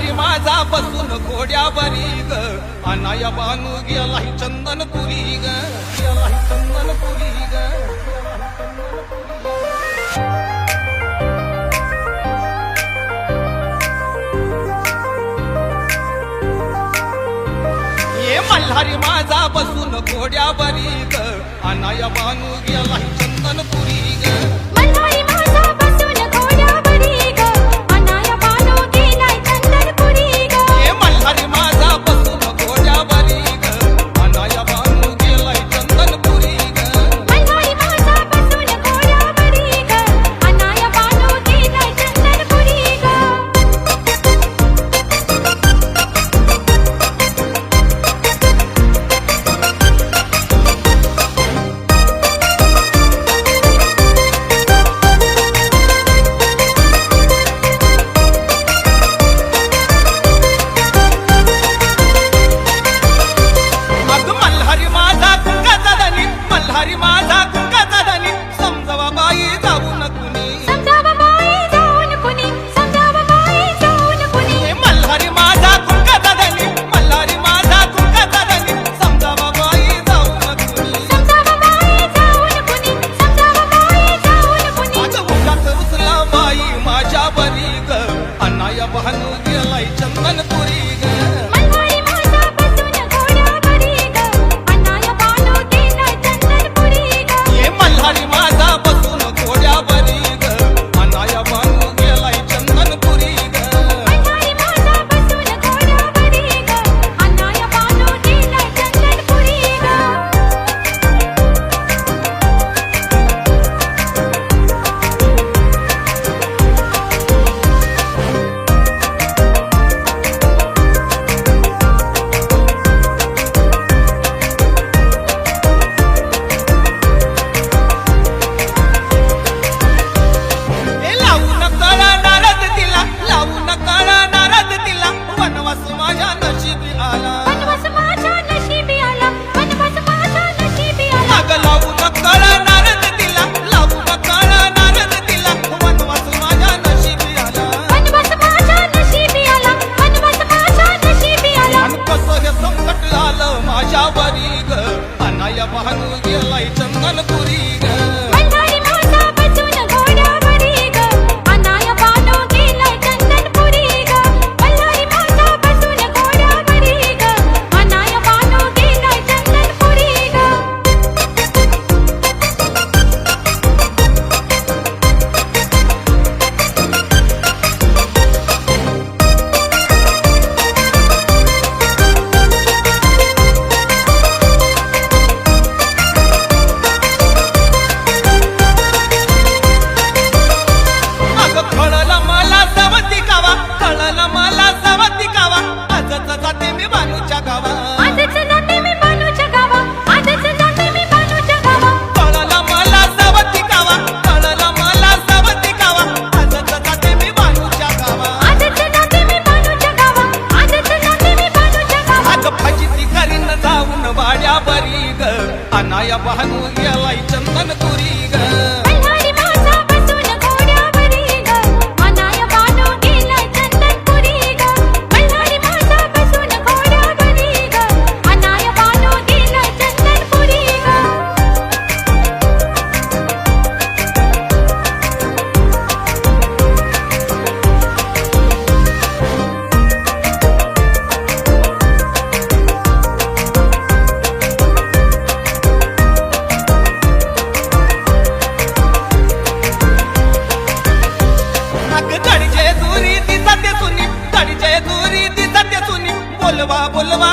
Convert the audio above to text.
वारी माझा बसून घोड्या बरी ग अनाया बानू गेला चंदनपुरी ग गेला चंदनपुरी ग ये मल्हारी माझा बसून घोड्या बरी ग अनाया बानू गेला चंदनपुरी ग कळलं मला सवती कावा कळलं मला सवती कावा. आजच जाते मी बानूच्या गावा. आजच जाते मला सवती मला सवती कावा. आजच जाते अनाया बहनू गेलाय चंदन കൊല്ലവാ